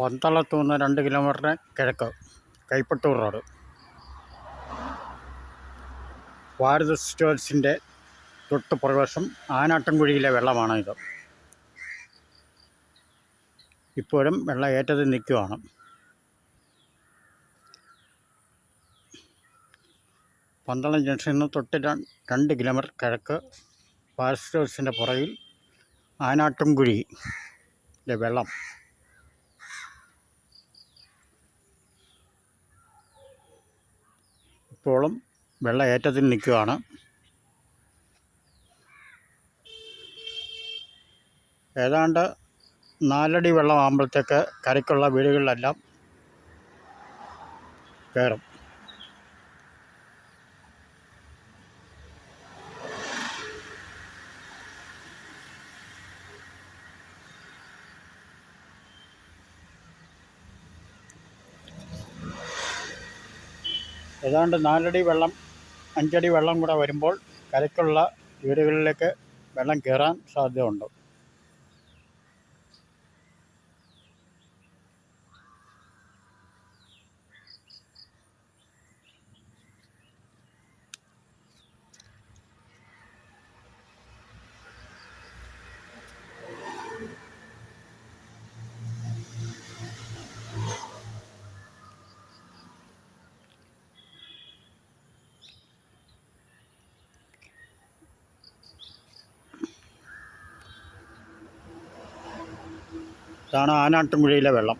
പന്തളത്തു നിന്ന് രണ്ട് കിലോമീറ്ററിന് കിഴക്ക് കൈപ്പട്ടൂർ റോഡ്. ഭാരത് സ്റ്റോഴ്സിന്റെ തൊട്ട് പ്രവേശം ആനാട്ടൻകുഴിയിലെ വെള്ളമാണ് ഇത് ഇപ്പോഴും വെള്ളം ഏറ്റത് നിൽക്കുവാണ്. പന്തളം ജംഗ്ഷനിൽ നിന്ന് തൊട്ട് രണ്ട് കിലോമീറ്റർ കിഴക്ക് ഭാരത് സ്റ്റോഴ്സിന്റെ പുറകിൽ ആനാട്ടുംകുഴിയിലെ വെള്ളം ഇപ്പോഴും വെള്ളം ഏറ്റത്തിൽ നിൽക്കുകയാണ്. ഏതാണ്ട് നാലടി വെള്ളമാകുമ്പോഴത്തേക്ക് കരയ്ക്കുള്ള വീടുകളിലെല്ലാം കയറും. ഏതാണ്ട് നാലടി വെള്ളം അഞ്ചടി വെള്ളം കൂടെ വരുമ്പോൾ കരയ്ക്കുള്ള വീടുകളിലേക്ക് വെള്ളം കയറാൻ സാധ്യതയുണ്ട്. ഇതാണ് ആനാട്ടുമുഴയിലെ വെള്ളം.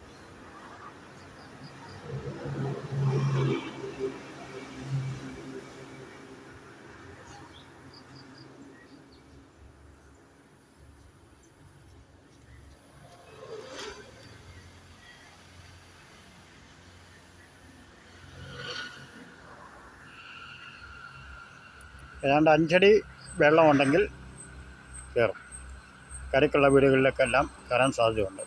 ഏതാണ്ട് അഞ്ചടി വെള്ളമുണ്ടെങ്കിൽ കയറും കരയ്ക്കുള്ള വീടുകളിലേക്കെല്ലാം കയറാൻ സാധ്യതയുണ്ട്.